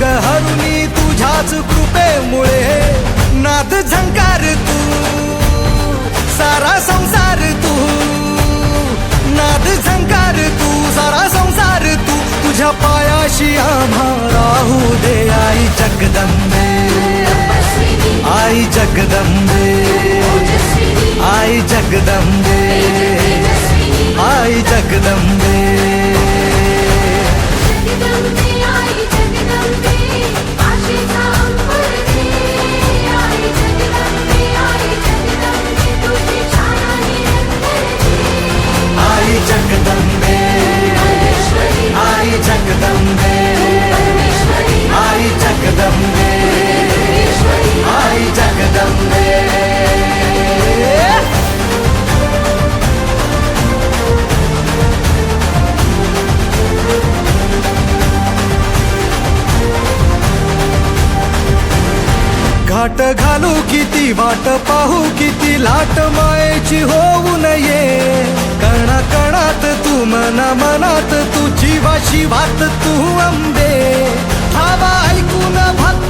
जाई हरुणी तुझ्याच कृपेमुळे नाद झंकार तू सारा संसार तू नाद झंकार तू सारा संसार तू तुझ्या पायाशी आम्हा राहू दे आई जगदंबे आई जगदंबे आई जगदंबे. वाट पाहू किती लाट मायेची होऊ नये. कणा कणात तू मना मनात तू जीवाशी वात तू अंबे हवा ऐकून भक्त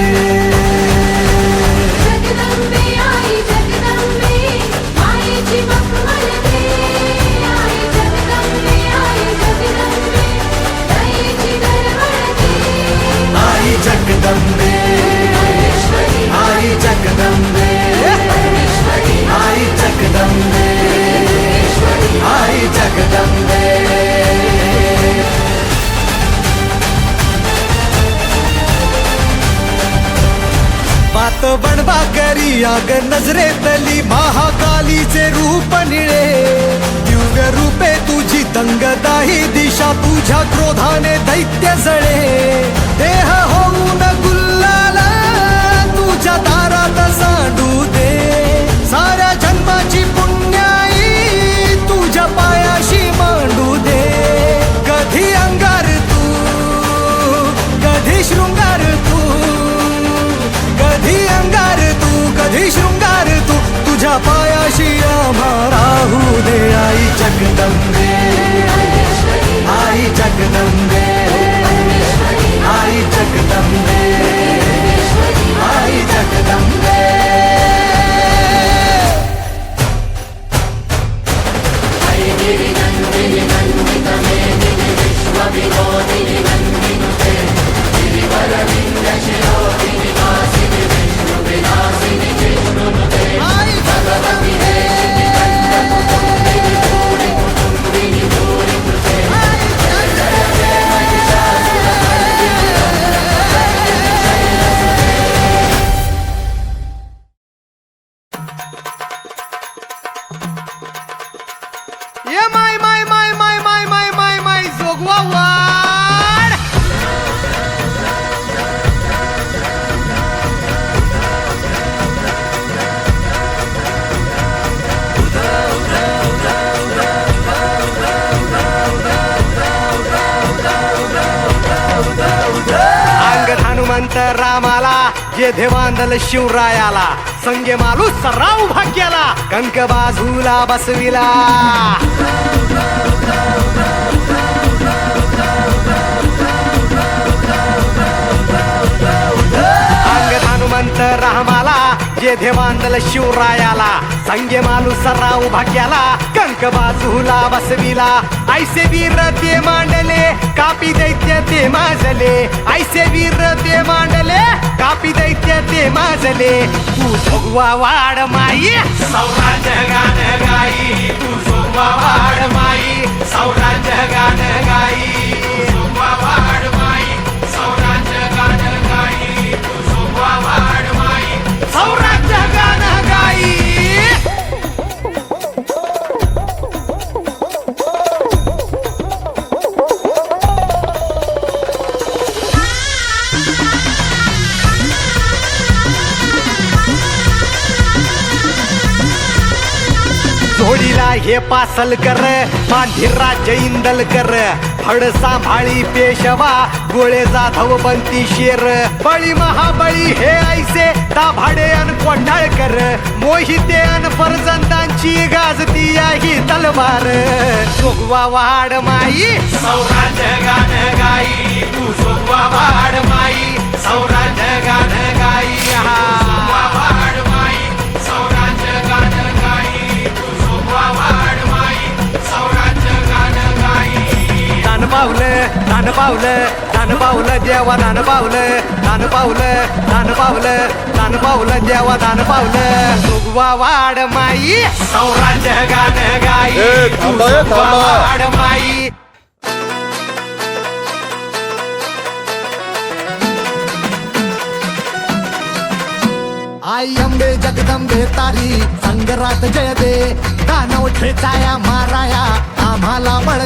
बात बनवा करी आग नजरेतली महाकालीचे रूप निळे. दिव्य रूपे तुझी दंगदाही दिशा तुझ्या क्रोधाने दैत्य जळे. देह होऊन गुल्लाला तुझ्या दारात सांडू दे. सारे पायाशी आम्हा दे आई जगदंबे. आई जगदंबे. हनुमंत रामाला जे देवांदल शिवरायाला. संगे मालू सराव भाग्याला कंक बाजूला बसविला. हनुमंत रामाला जे देवांदल शिवरायाला संगे मालू सराव भाग्याला एक बाजूला बसविला ऐसे वीर ते मांडले कापी दैत्य ते माजले. ऐसे वीर ते मांडले कापी दैत्य ते माजले. तू भगवा वाड माई. सौराज्य गान गाई तू हे पासल कर मांढिरा जैंदल कर. फड सांभाळी पेशवा गोळे जाधव बनती शेर. बळी महाबळी हे ऐसे दाभाडे अन कोंढाळकर. मोहिते अन फरजंदांची गाजती ही तलवार. जोगवा वाड माई सौराज्य गाण गाई. तू जोगवा वाड माई सौराज्य गाण गाई. हा. पावलं दान पावलं दान पावलं देवा दान पावलं दान पावलं दान पावलं दान पावलं देवा दान पावलं. जोगवा वाड माई सौराज्य गान गाई. वाड माई. आई अंबे जगदंबे तारी संगरात जय दे. दानव ठेचाया माराया. आम्हाला बळ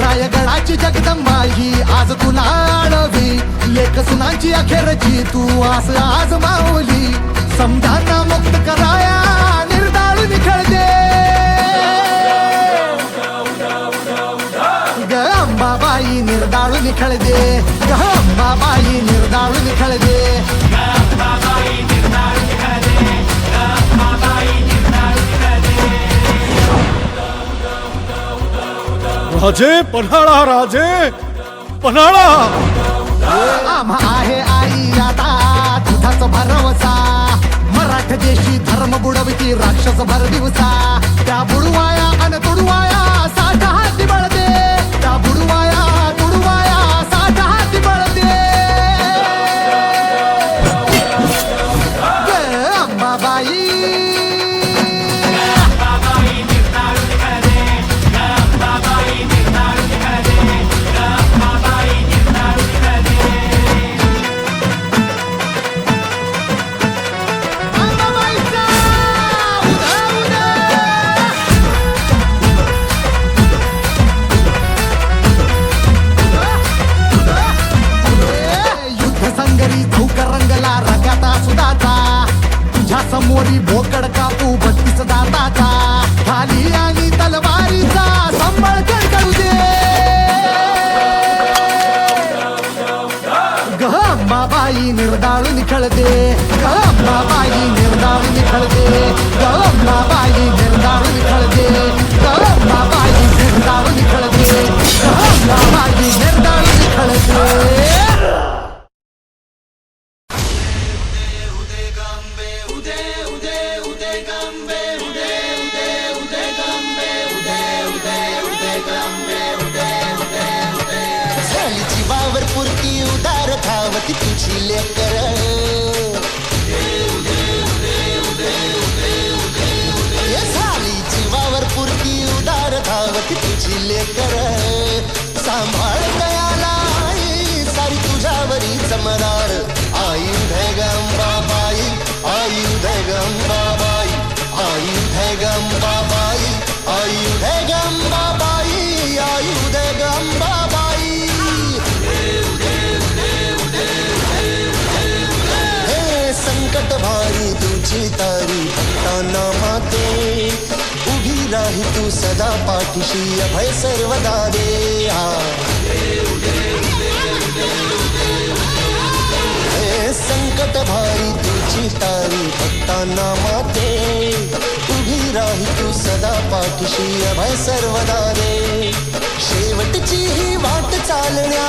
रायगडाची जगदंबा ही आज तुला आळवी. लेख सुनांची अखेरची तू आस आज माऊली. समजांना मुक्त कराया निर्दाळ निखळ दे ग अंबाबाई निर्दाळ निखळ दे ग अंबाबाई निर्दाळ निखळ राजे पन्हाळा राजे पन्हाळा. आम्हा आहे आई आता दुधाच भरवसा. मराठ देशी धर्म बुडवती राक्षस भर दिवसा. त्या बुडवाया अन तुडवाया बाई निर्दाळून निखळते दे बाई निर्दाळून निखळते दे बाई निर्दाळून निखळते दे बाई निर्दाळून निखळते दे बाई निर्दाळून निखळते उदार धावती तुझी लेकर. झालीची वावर पुरती उदार धावती तुझी लेकर. सांभाळ दयाला आई सारी तुझ्यावरी चमदार. आयुध गंबाबाई नाही तू सदा पाठीशी अभय सर्वदा दे हा. संकट भारी तुझी तारी भक्तांना माते. उभी राही तू सदा पाठीशी अभय सर्वदा दे. शेवटची ही वाट चालण्या.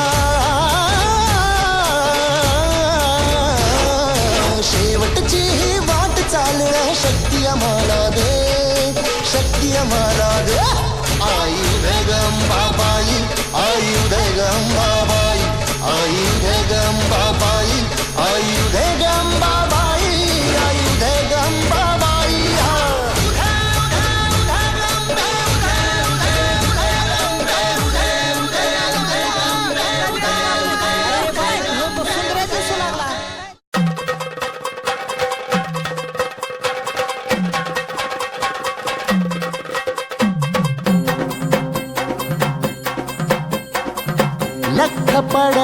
दे शक्ती आम्हाला दे आयुध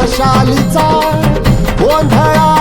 पडला गोंधळा